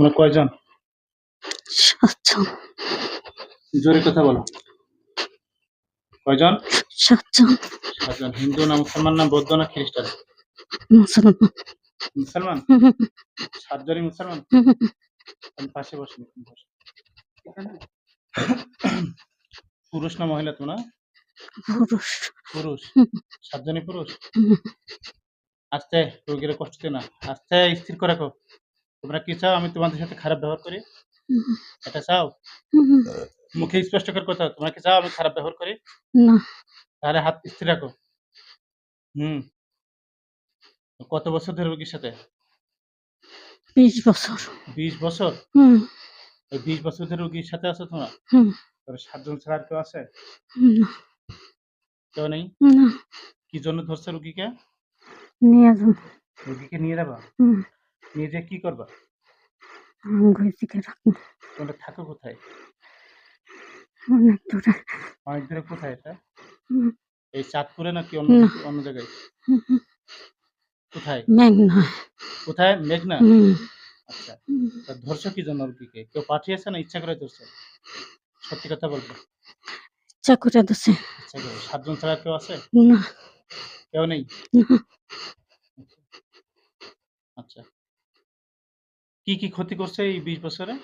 তোমরা কয়জন? সাতজন। জোরে কথা বলো। কয়জন? সাতজন। সাতজন। হিন্দু না মুসলমান না বৌদ্ধ না খ্রিস্টান? মুসলমান। মুসলমান? সাতজনই মুসলমান? আমি পাশে বসে বসো। পুরুষ না মহিলা তোমরা? পুরুষ। পুরুষ। সাতজনই পুরুষ? আস্তে রোগীরা কষ্ট না। আস্তে স্থির করে রাখো। তোমরা কি চাও? আমি তোমাদের সাথে খারাপ ব্যবহার করি। এটা চাও? মুখে স্পষ্ট করে কথা তোমরা কি চাও আমি খারাপ ব্যবহার করি? না। তাহলে হাত স্থির রাখো। হুম। কত বছর ধরে রোগীর সাথে? বিশ বছর। বিশ বছর? হুম। ওই বিশ বছর ধরে রোগীর সাথে আছো তোমরা? হুম। তবে সাতজন ছাড়া আর কেউ আছে? না। কেউ নেই? না। কি জন্য ধরছে রুগীকে? নিয়ে যাব। রুগীকে নিয়ে যাবা? হুম। যেয়ে কি করবা? আঙ্গুল দিকে রাখব তোমরা থাকো কোথায়? অনেক দূরে। অনেক দূরে কোথায় এটা? এই চাঁদপুরে নাকি অন্য। অন্য জায়গায়। কোথায়? মেঘনা। কোথায়? মেঘনা? আচ্ছা তা ধরছো কি জন্য কেউ পাঠিয়েছে না? ইচ্ছা করে ধরছে? সত্যি কথা বলব? ইচ্ছা করে দিছে ইচ্ছা করে? সাতজন ছাড়া কেউ আছে? না। কেউ নেই না আচ্ছা কি কি ক্ষতি করছে এই বিশ বছরে?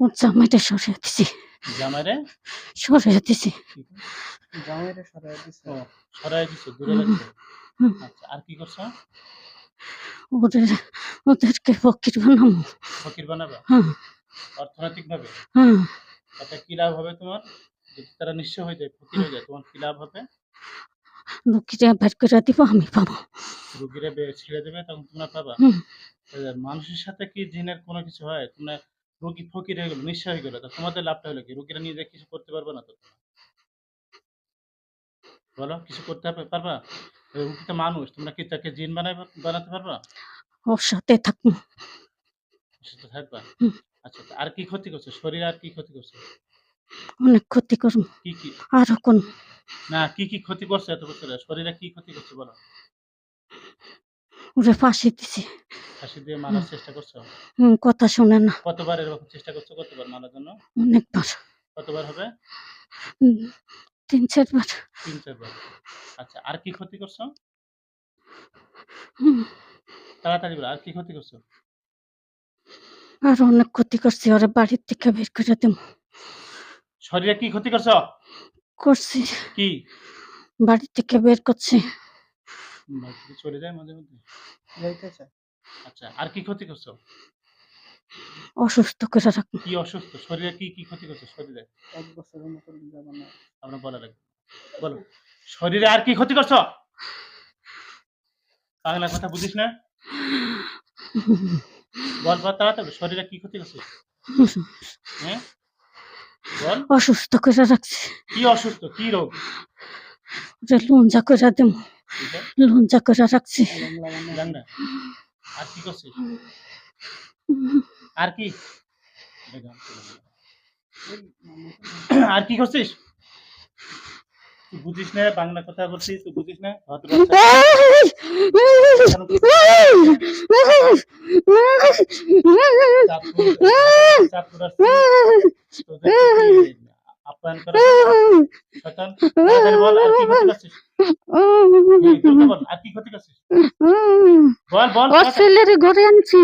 ওর জামাইটা সরিয়ে দিছি। জামাইরে? সরিয়ে দিছি। জামাইরে দিছে। দূরে। আচ্ছা আর কি করছ? ওদের ওদেরকে ফকির বানাবো। ফকির বানাবা? হ্যাঁ অর্থনৈতিক ভাবে হ্যাঁ এটা কি লাভ হবে তোমার? যদি তারা নিঃস্ব হয়ে যায় ফকির হয়ে যায় তোমার কি লাভ হবে? রুগীরা বের করে দিব আমি পাবো। রুগীরা ছেড়ে দেবে তখন তোমরা পাবা। মানুষের সাথে কি জিনের কোনো কিছু হয়? তোমরা রুগী ফকির হয়ে গেল নিঃস্ব হয়ে গেল তা তোমাদের লাভটা হলো কি? রুগীরা নিজে কিছু করতে পারবে না তো? বলো কিছু করতে পারবা রুগী তো মানুষ তোমরা কি তাকে জিন বানাই বানাতে পারবা? ওর সাথে থাকব। থাকবা? আচ্ছা আর কি ক্ষতি করছে? শরীর আর কি ক্ষতি করছে? অনেক ক্ষতি করব। কি কি? আরও কোন? না কি কি ক্ষতি করছে এত বছরে শরীরে কি ক্ষতি করছে বলো? ওরে ফাঁসি দিছি। ফাঁসি দিয়ে মারার চেষ্টা করছ? হুম, কথা শোনে না। কতবার এরকম চেষ্টা করছ কতবার মারার জন্য? অনেকবার। কতবার হবে? তিন চারবার। তিন চারবার। আচ্ছা আর কি ক্ষতি করছ? তাড়াতাড়ি বলো আর কি ক্ষতি করছ? আর অনেক ক্ষতি করছি ওরে বাড়ির থেকে বের করে দেব। শরীরে কি ক্ষতি করছ? করছি। কি? বাড়ি থেকে বের করছি। বাড়ি থেকে চলে যায় মাঝে মধ্যে? আচ্ছা আর কি ক্ষতি করছ? অসুস্থ করে রাখব কি অসুস্থ? শরীরে কি কি ক্ষতি করছ শরীরে? এক বছরের মতো যাবে না আমরা বলা লাগবে। বলো। শরীরে আর কি ক্ষতি করছ? বাংলা কথা বুঝিস না? বল বল তাড়াতাড়ি। শরীরে কি ক্ষতি করছ? হ্যাঁ? অসুস্থ করে রাখছে। কি অসুস্থ? কি রোগ? ওটা লঞ্জা করে দেব। লঞ্জা করে রাখছি। আর কি করছে? আর কি? আর কি করছিস? বুঝিস না বাংলা কথা বলছিস তুই বুঝিস না আপ্যায়ন করা বল আর কি ঘরে আনছি।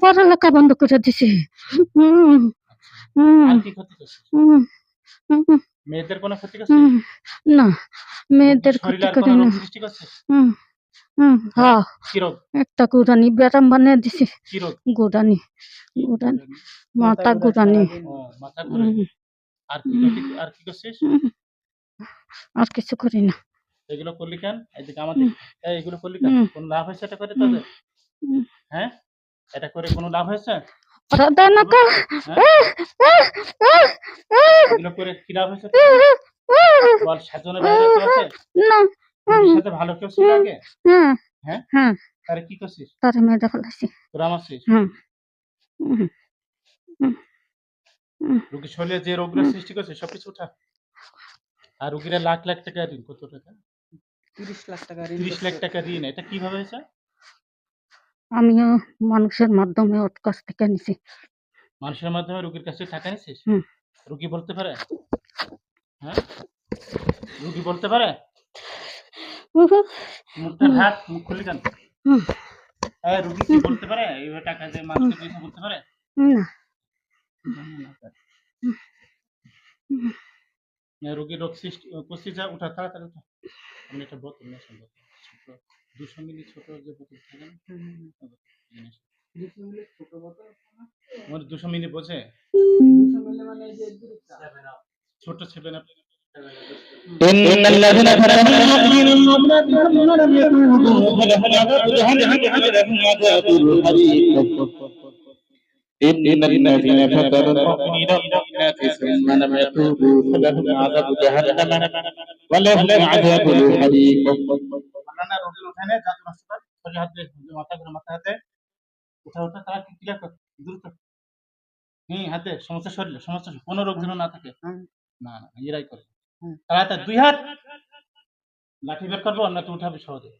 পড়ালেখা বন্ধ করে দিছি। মেয়েদের কোনো ক্ষতি করছিস হুম। না মেয়েদের ক্ষতি করি না। সৃষ্টি করছিস হুম, হুম, হ্যাঁ একটা গুড়ানি ব্যারাম বানিয়ে দিছি। গুড়ানি গুড়ানি মাথা গুড়ানি? আর আর কি করছিস? আর কিছু করি না। এগুলো করলি কেন? এদিকে আমাদের এগুলো করলি কেন? কোনো লাভ হয়েছে এটা করে। তোদের? হ্যাঁ? এটা করে কোনো লাভ হয়েছে? সাথে ভালো কেউ ছিল আগে? হ্যাঁ হ্যাঁ? হ্যাঁ? তারে কি করছিস? তারে মেয়েটা ফেলাইছি তোরা মারছিস হুম। হুম, শরীরে যে রোগগুলো সৃষ্টি করছে সবকিছু উঠা। আর রুগীরা লাখ লাখ টাকা ঋণ কত টাকা? তিরিশ লাখ টাকা তিরিশ লাখ টাকা ঋণ এটা কীভাবে হয়েছে? আমিও মানুষের মাধ্যমে ওর কাছ থেকে নিছি। মানুষের মাধ্যমে রুগীর কাছে টাকা নিছিস। রুগী বলতে পারে? হ্যাঁ? রুগী বলতে পারে? উহু, মুখটা হাত মুখ খুলে কেন। রুগী কি বলতে পারে? এইভাবে টাকা দিয়ে দিয়েছে বলতে পারে? না। রোগ সৃষ্টি উপস্থিত যা উঠা তাড়াতাড়ি উঠা। আমি একটা বোতল নিয়ে দুশো মিলি ছোট যে বোতল থাকে না জিনিস দুশো মিলি ছোট বোতল আমার দুশো মিলি বোঝে দুশো মিলি মানে এই যে দুধটা। ছোট সেভেন আপ إن الذين فتنوا المؤمنين ثم لم يتوبوا فلهم عذاب جهنم عذاب الحريق إن الذين فتنوا المؤمنين والمؤمنات ثم لم يتوبوا فلهم عذاب جهنم ولهم عذاب الحريق মালানা রোগীর উঠানে জাদু হাসপাতাল শরীর হাত দিয়ে মাথা করে মাথা হাতে উঠা উঠা তারা কি ক্লিয়ার কর দ্রুত হুম হাতে সমস্যা শরীরে সমস্যা কোনো রোগ যেন না থাকে হুম। না না এরাই করে হুম। তাড়াতাড়ি দুই হাত লাঠি বের করবো না তুই উঠাবি সহজে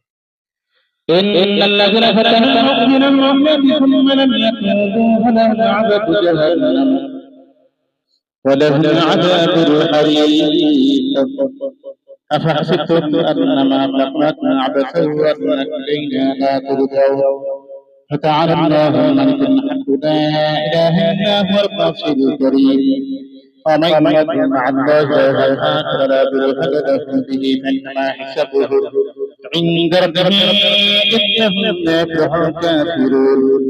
إن الذين فتنوا المؤمنين والمؤمنات ثم لم يتوبوا فلهم عذاب جهنم ولهم عذاب الحريق أفحسبتم أنما خلقناكم عبثا وأنكم إلينا لا ترجعون فتعالى الله الملك الحق لا إله إلا هو القاسم الكريم. ومن يدعو مع الله إلها فلا برهان له به فإنما حسابه عند ربه إنهم لا يفلح الكافرون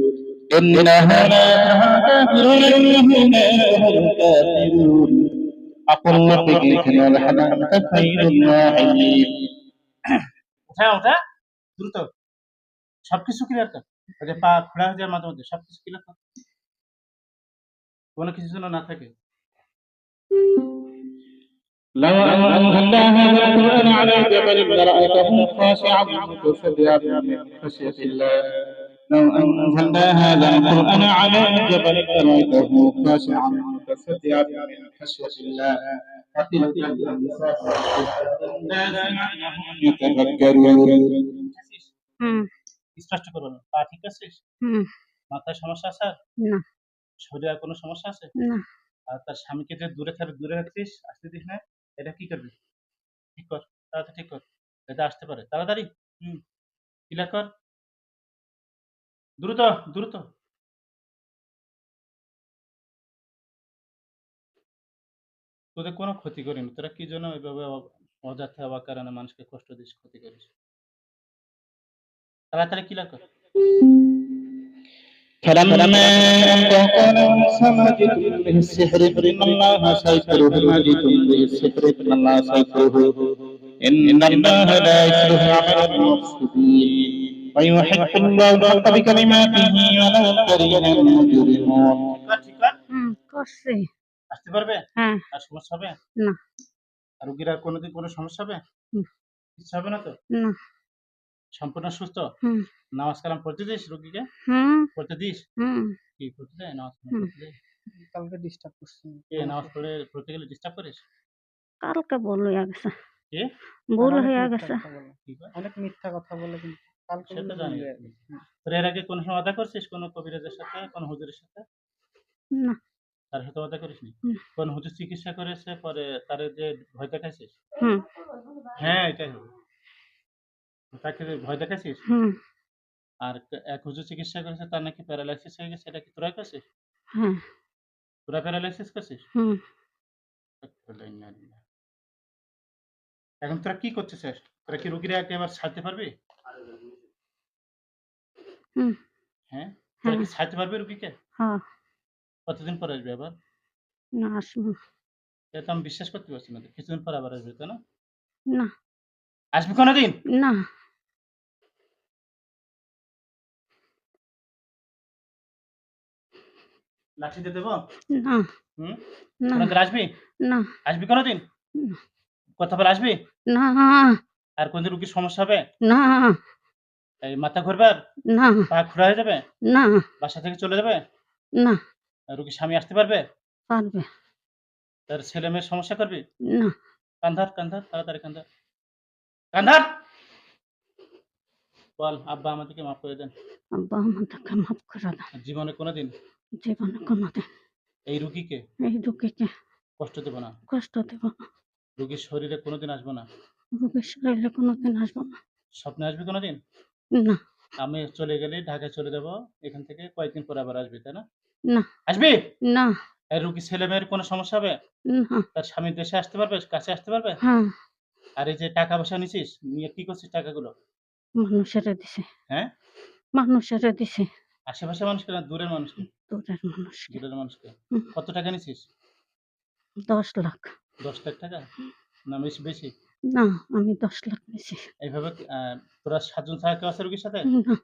إنها لا يفلح الكافرون إنهم الكافرون أقول ربك كما الحنان خير الراحمين উঠা উঠা দ্রুত সবকিছু ক্লিয়ার কর ওই যে পা খোড়া হয়ে যাওয়ার মাঝে মধ্যে সবকিছু ক্লিয়ার কর কোনো কিছু যেন না থাকে لو أنزلنا هذا القرآن على جبل لرأيته خاشعا متصدعا من خشية الله لو أنزلنا هذا القرآن على جبل لرأيته خاشعا متصدعا من خشية الله فتلك الأمثال الناس لعلهم يتفكرون আছিস? হুম স্পষ্ট করবো না পা ঠিক আছিস হুম মাথায় সমস্যা আছে আর? না শরীরে আর কোনো সমস্যা আছে না আর তার স্বামীকে যে দূরে থাকবে দূরে রাখছিস আসতে দিস না এটা কি করবি ঠিক কর তাড়াতাড়ি ঠিক কর এটা আসতে পারে তাড়াতাড়ি হুম ক্লিয়ার কর দ্রুত দ্রুত তোদের কোনো ক্ষতি করিনি তোরা কি জন্য ওইভাবে অ- অযথা বা কারণে মানুষকে কষ্ট দিস ক্ষতি করিস তাড়াতাড়ি ক্লিয়ার কর فلما ألقى قال موسى ما جئتم به السحر إن الله سيسره ما جئتم به السحر إن الله سيسره إن الله لا يصلح عمل المفسدين ويحق الله الحق بكلماته ولو كره المجرمون আসতে পারবে? হ্যাঁ। আর সমস্যা হবে? না। আর রুগীর আর কোনোদিন কোনো সমস্যা হবে? কিছু হবে না তো? না। সম্পূর্ণ সুস্থ? হুম। নামাজ কালাম পড়তে দিস রুগীকে? হুম। পড়তে দিস? হুম। কি পড়তে দেয়? নামাজ কালকে ডিস্টার্ব করছি। কে নামাজ পড়ে পড়তে গেলে ডিস্টার্ব করিস? কালকে হয়ে গেছে। কে? ভুল অনেক হয়ে মিথ্যা গেছে। কথা বলে। অনেক মিথ্যা কথা বলে কিন্তু কালকে সে তো বললে জানি। তোর এর আগে কোনো সময় আদা করছিস? কোনো কবিরাজের সাথে? কোনো হুজুরের সাথে? না। তার সাথে আদা করিস নি? কোন হুজুর চিকিৎসা করেছে পরে তার যে ভয় দেখাইছিস? হুম। হ্যাঁ এটাই হবে। তাকে ভয় দেখাইছিস? হুম। আর এক হুজুর চিকিৎসা করেছে তার নাকি প্যারালাইসিস হয়ে গেছে এটা কি তোরাই করছিস? হ্যাঁ। তোরা প্যারালাইসিস করছিস? হুম। এখন তোরা কি করছিস তোরা কি রুগীরা একেবারে ছাড়তে পারবি? হুম। হ্যাঁ? তোরা কি হ্যাঁ ছাড়তে পারবি রুগীকে? হ্যাঁ। কতদিন পর আসবে আবার? না আসব এটা তো আমি বিশ্বাস করতে পারছি না কিছুদিন পর আবার আসবে তো না? না। আসবি কোনোদিন? না। লাঠি দিয়ে দেবো? না। হুম? না। কোনোদিন আসবি? না। আসবি কোনোদিন? না। কথা বলে আসবি? না। আর কোনদিন রুগীর সমস্যা হবে? না। এই মাথা ঘুরবার না। পা খুঁড়া হয়ে যাবে? না। বাসা থেকে চলে যাবে? না। রুগীর স্বামী আসতে পারবে? পারবে। তার ছেলে মেয়ের সমস্যা করবি? না। কান্ধার কান্ধার তাড়াতাড়ি কান্ধার। কান্ধার! বল আব্বা আমাদেরকে মাফ করে দেন। আব্বা আমাদেরকে মাফ করে দেন। জীবনে কোনোদিন জীবনে কোনোদিন এই রুগীকে এই রুগীকে কষ্ট দেব না। কষ্ট দেব না। রুগীর শরীরে কোনোদিন আসব না। রুগীর শরীরে কোনোদিন আসব না। স্বপ্নে আসবে কোনোদিন? না। আমি চলে গেলে ঢাকায় চলে যাব। এখান থেকে কয়েকদিন পর আবার আসবে তাই না? না। আসবি? না। এই রুগী ছেলে মেয়ের কোনো সমস্যা হবে? না। তার স্বামী দেশে আসতে পারবে? কাছে আসতে পারবে? হ্যাঁ। আর এই যে টাকা পয়সা নিছিস নিয়ে কি করছিস টাকাগুলো? মানুষেরা দিছে হ্যাঁ? মানুষেরা দিছে আশেপাশে মানুষকে না দূরের মানুষকে দূরের মানুষকে দূরের মানুষকে কত টাকা নিছিস? দশ লাখ। দশ লাখ টাকা? না বেশি বেশি? না আমি দশ লাখ নিছি। এইভাবে তোরা সাতজন ছাড়া কেউ আছে রুগীর সাথে? না।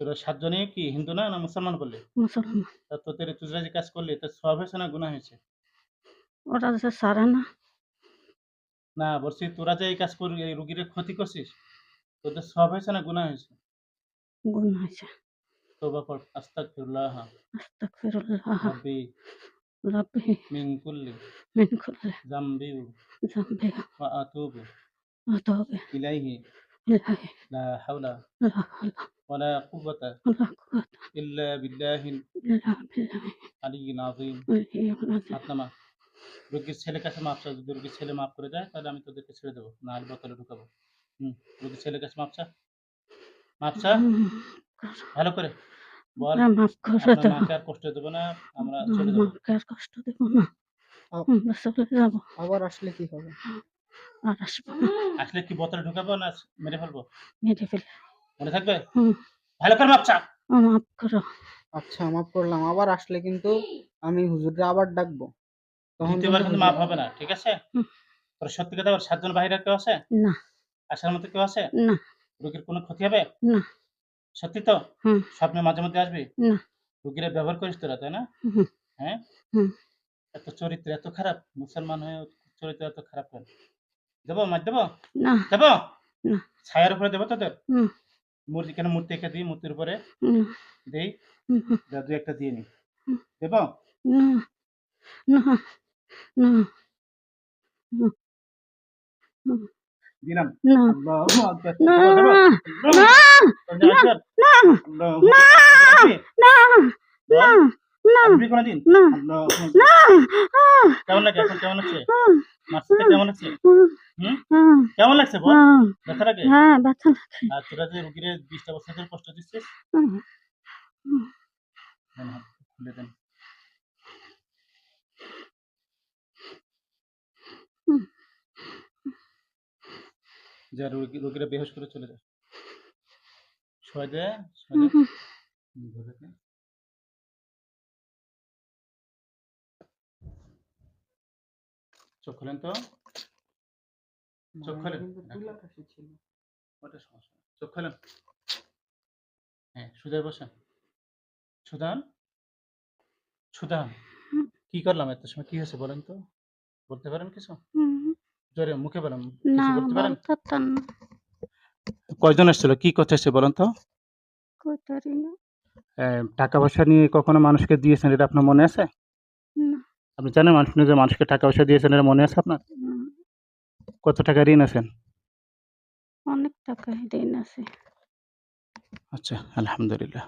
তোরা সাতজনই কি হিন্দু না না মুসলমান করলি মুসলমান। তা তোদের তুজরা যে কাজ করলি তোর সব হয়েছে না গুণা হয়েছে? ওরা যে সারে না। না বলছি তোরা যে এই কাজ করবি এই রুগীর ক্ষতি করছিস তোদের সব হয়েছে না গুণা হয়েছে? গুণ হয়েছে। তোবা পর আস্তাগফিরুল্লাহ। আস্তাগফিরুল্লাহ। রাব্বি। রাব্বি। মিন কুল্লি। মিন কুল্লি। যামবি যামবি ওয়া আতুবু। আতাউবি ইলাইহি। বিল্লাহিল ইল্লা বিল্লাহি আলিয়্যিল আযীম আল-আলিয়্যিল আযীম। হাত নামা রোগীর ছেলের কাছে মাপ চা যদি রোগীর ছেলে মাপ করে দেয় তাহলে আমি তোদেরকে ছেড়ে দেবো না হলে বোতলে ঢুকাবো। হুম রোগীর ছেলের কাছে মাপ চা মাপ চা ভালো করে বল। আমরা মাফ করে আপনার দাও মাকে আর কষ্ট দেবো না আমরা চলে যাব মাকে আর কষ্ট দেব না। আমরা চলে যাব। আবার আসলে কি হবে? আর আসব না। আসলে কি বোতলে ঢুকাবো না মেরে ফেলব? মেরে ফেলে। মনে থাকবে? হুম। ভালো করে মাফ করো। আচ্ছা মাফ করলাম। আবার আসলে কিন্তু আমি হুজুরকে আবার ডাকবো। তখন দ্বিতীয়বার কিন্তু কিন্তু মাপ হবে না ঠিক আছে? হুম। তোর সত্যি কথা বল, সাতজন বাইরে কেউ আছে? না। আসার মতো কেউ আছে? না। রোগীর কোনো ক্ষতি হবে? না। সত্যি তো? হুম। স্বপ্নে মাঝে মধ্যে আসবি? না। রোগীরা ব্যবহার করিস তোরা তাই না? হুম। হ্যাঁ? হুম। এত চরিত্র এত খারাপ মুসলমান হয়ে চরিত্র এত খারাপ কেন? দেবো মাছ দেবো? না। দেবো? না। ছায়ার উপরে দেবো হুম। মূর্তি কেন মূর্তি এঁকে দিই মূর্তির উপরে? দেই। হুম, যা দু একটা দিয়ে নি। দেবো? না। না। না। দিলাম। কেমন লাগে এখন? কেমন মারতে কেমন হ্যাঁ লাগছে বল? ব্যথা লাগে হ্যাঁ ব্যথা লাগে। আর তোরা যে রুগীরে বিশটা বছর ধরে কষ্ট দিচ্ছিস? খুলে দেন। যা রুগী রুগীরা বেহোশ করে চলে যায়। শোয়া দে শোয়া দে। দে। চোখ খুলেন তো? চোখ খোলেন। কিন্তু তুলা কাশি ছিল ওটা সমস্যা চোখ খোলেন? হ্যাঁ সুদায় বসেন। সুদান সুদান কি করলাম এত সময়? কি হয়েছে বলেন তো? বলতে পারেন কিছু? জোরে মুখে বলেন কিছু বলতে পারেন? কয়জন এসেছিল? কি করতে এসছে বলেন তো? টাকা পয়সা নিয়ে কখনো মানুষকে দিয়েছেন? এটা আপনার মনে আছে? আপনি জানেন মানুষ যে মানুষকে টাকা পয়সা দিয়েছেন এটা মনে আছে আপনার? না, কত টাকা ঋণ আছেন অনেক টাকা ঋণ আছে। আচ্ছা আলহামদুলিল্লাহ।